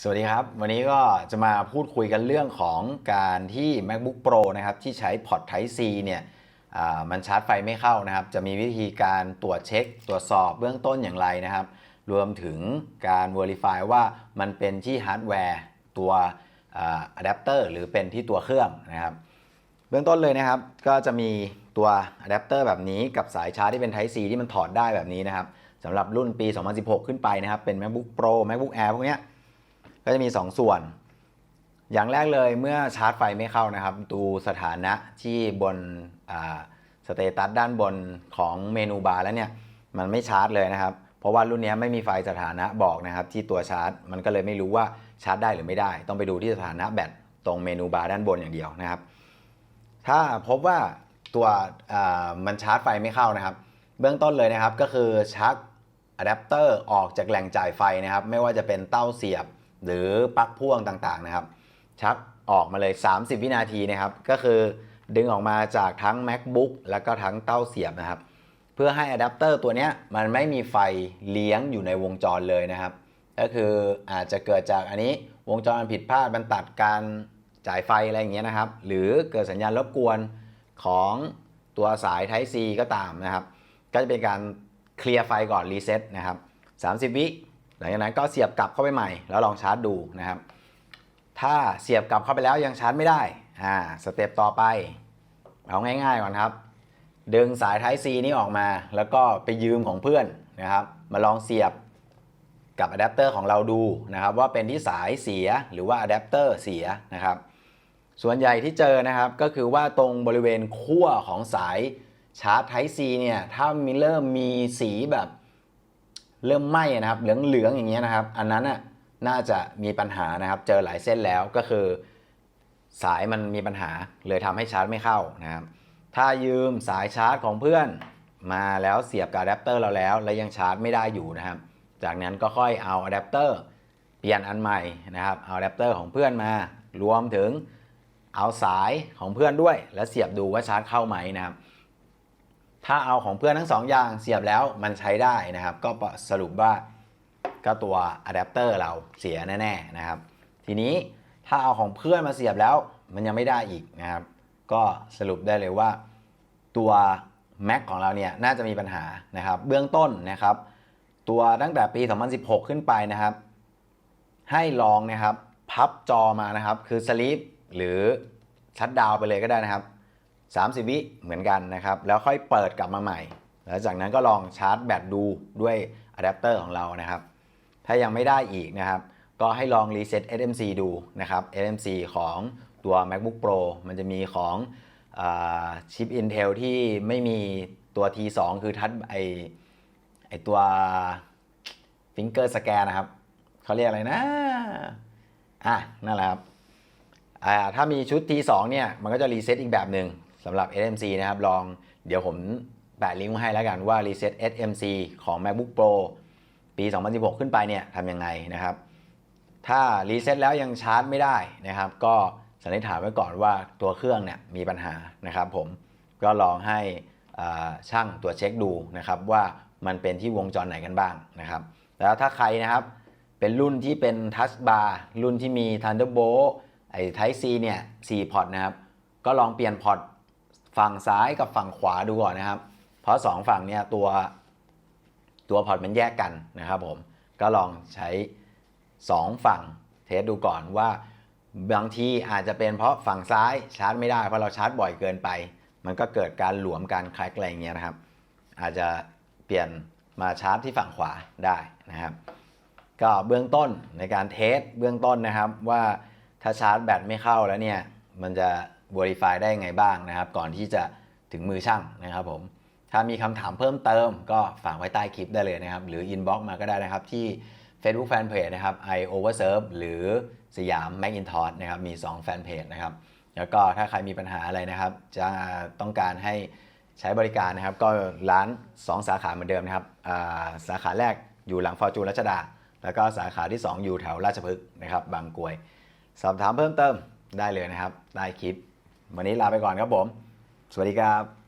สวัสดีครับ วันนี้ก็จะมาพูดคุยกันเรื่องของการที่ MacBook Pro นะครับที่ใช้พอร์ต Type C เนี่ยมันชาร์จไฟไม่เข้านะครับ จะมีวิธีการตรวจเช็ค ตรวจสอบเบื้องต้นอย่างไรนะครับ รวมถึงการ Verify ว่ามันเป็นที่ฮาร์ดแวร์ตัวอะแดปเตอร์หรือเป็นที่ตัวเครื่องนะครับ เบื้องต้นเลยนะครับ ก็จะมีตัวอะแดปเตอร์แบบนี้กับสายชาร์จที่เป็น Type C ที่มันถอดได้แบบนี้นะครับสำหรับรุ่นปี 2016 ขึ้นไปนะครับเป็น MacBook Pro MacBook Air พวกเนี้ย ก็จะมี 2 ส่วน อย่างแรกเลยเมื่อชาร์จไฟไม่เข้านะครับ ดูสถานะที่บนสเตตัสด้านบนของเมนูบาร์แล้วเนี่ย มันไม่ชาร์จเลยนะครับ เพราะว่ารุ่นนี้ไม่มีไฟสถานะบอกนะครับที่ตัวชาร์จ มันก็เลยไม่รู้ว่าชาร์จได้หรือไม่ได้ ต้องไปดูที่สถานะแบตตรงเมนูบาร์ด้านบนอย่างเดียวนะครับ ถ้าพบว่าตัวมันชาร์จไฟไม่เข้านะครับ เบื้องต้นเลยนะครับก็คือชักอะแดปเตอร์ออกจากแหล่งจ่ายไฟนะครับ ไม่ว่าจะเป็นเต้าเสียบ หรือปลั๊กพ่วงต่างๆนะครับ ชักออกมาเลย 30 วินาทีนะครับ ก็คือดึงออกมาจากทั้ง macbook แล้วก็ทั้งเต้าเสียบนะครับ เพื่อให้อะแดปเตอร์ตัวนี้มันไม่มีไฟเลี้ยงอยู่ในวงจรเลยนะครับ ก็คืออาจจะเกิดจากอันนี้วงจรมันผิดพลาดมันตัดการจ่ายไฟอะไรอย่างเงี้ยนะครับ หรือเกิดสัญญาณรบกวนของตัวสาย Type C ก็ตามนะครับ ก็จะเป็นการเคลียร์ไฟก่อนรีเซ็ตนะครับ 30 วิ หลังจากนั้นก็เสียบกลับเข้าไปใหม่แล้วลองชาร์จดูนะครับ ถ้าเสียบกลับเข้าไปแล้วยังชาร์จไม่ได้อ่าสเต็ปต่อไปเอาง่ายๆก่อนครับ ดึงสาย Type C นี้ออกมา แล้วก็ไปยืมของเพื่อนนะครับ มาลองเสียบกับอะแดปเตอร์ของเราดูนะครับ ว่าเป็นที่สายเสียหรือว่าอะแดปเตอร์เสียนะครับ ส่วนใหญ่ที่เจอนะครับก็คือว่าตรงบริเวณขั้วของสายชาร์จ Type C เนี่ยถ้ามีเริ่มมีสีแบบ เริ่มไหม้นะครับ เหลืองๆอย่างเงี้ยนะครับ อันนั้นน่าจะมีปัญหานะครับ เจอหลายเส้นแล้วก็คือ สายมันมีปัญหาเลยทำให้ชาร์จไม่เข้านะครับ ถ้ายืมสายชาร์จของเพื่อนมาแล้วเสียบกับอะแดปเตอร์เราแล้ว แล้วยังชาร์จไม่ได้อยู่นะครับ จากนั้นก็ค่อยเอาอะแดปเตอร์เปลี่ยนอันใหม่นะครับ เอาอะแดปเตอร์ของเพื่อนมารวมถึงเอาสายของเพื่อนด้วย แล้วเสียบดูว่าชาร์จเข้าไหมนะครับ ถ้าเอาของเพื่อนทั้งสองอย่างเสียบแล้วมันใช้ได้นะครับ ก็สรุปว่าก็ตัวอะแดปเตอร์เราเสียแน่ๆนะครับ ทีนี้ถ้าเอาของเพื่อนมาเสียบแล้วมันยังไม่ได้อีกนะครับ ก็สรุปได้เลยว่าตัว Mac ของเราเนี่ยน่าจะมีปัญหานะครับ เบื้องต้นนะครับ ตัวตั้งแต่ปี 2016 ขึ้นไปนะครับ ให้ลองนะครับ พับจอมานะครับ คือสลีปหรือชัดดาวไปเลยก็ได้นะครับ 30 วิเหมือนกันนะครับ แล้วค่อยเปิดกลับมาใหม่ แล้วจากนั้นก็ลองชาร์จแบตดูด้วยอะแดปเตอร์ของเรานะครับ ถ้ายังไม่ได้อีกนะครับ ก็ให้ลองรีเซ็ต SMC ดูนะครับ SMC ของตัว MacBook Pro มันจะมีของอชิป Intel ที่ไม่มีตัว T2 คือทัดไอไอตัว Finger Scan นะครับเขาเรียกอะไรนะ อะ นั่นแหละครับ อ่า ถ้ามีชุด T2 เนี่ย มันก็จะรีเซ็ตอีกแบบหนึ่ง สำหรับ SMC นะครับ ลองเดี๋ยวผมแปะลิงก์ให้แล้วกันว่ารีเซ็ต SMC ของ MacBook Pro ปี 2016 ขึ้นไปเนี่ยทำยังไงนะครับ ถ้ารีเซ็ตแล้วยังชาร์จไม่ได้นะครับ ก็สันนิษฐานไว้ก่อนว่าตัวเครื่องเนี่ยมีปัญหานะครับผมก็ลองให้ช่างตรวจเช็คดูนะครับว่ามันเป็นที่วงจรไหนกันบ้างนะครับ แล้วถ้าใครนะครับเป็นรุ่นที่เป็นทัชบาร์รุ่นที่มี Thunderbolt ไอ้ Type C เนี่ย4พอร์ตนะครับ ก็ลองเปลี่ยนพอร์ต ฝั่งซ้ายกับฝั่งขวาดูก่อนนะครับ เพราะ 2 ฝั่งเนี่ยตัวตัวพอร์ตมันแยกกันนะครับผม ก็ลองใช้ 2 ฝั่งเทสดูก่อนว่าบางทีอาจจะเป็นเพราะฝั่งซ้ายชาร์จไม่ได้เพราะเราชาร์จบ่อยเกินไป มันก็เกิดการหลวมการคลายอะไรเงี้ยนะครับ อาจจะเปลี่ยนมาชาร์จที่ฝั่งขวาได้นะครับ ก็เบื้องต้นในการเทสเบื้องต้นนะครับว่าถ้าชาร์จแบตไม่เข้าแล้วเนี่ยมันจะ Verify ได้ไงบ้างนะครับ ก่อนที่จะถึงมือช่างนะครับผม ถ้ามีคำถามเพิ่มเติม ก็ฝากไว้ใต้คลิปได้เลยนะครับ หรือ inbox มาก็ได้นะครับที่ Facebook Fanpage นะครับ i overserve หรือสยาม Macintosh นะครับ มี 2 แฟนเพจนะครับ แล้วก็ถ้าใครมีปัญหาอะไรนะครับ จะต้องการให้ใช้บริการนะครับ ก็ร้าน 2 สาขาเหมือนเดิมนะครับาสาขาแรกอยู่หลังฟอร์จูนรัชดา แล้วก็สาขาที่ 2 อยู่แถวราชพฤกษ์นะครับ บางกรวย สอบถามเพิ่มเติมได้เลยนะครับใต้คลิป วันนี้ลาไปก่อนครับผม สวัสดีครับ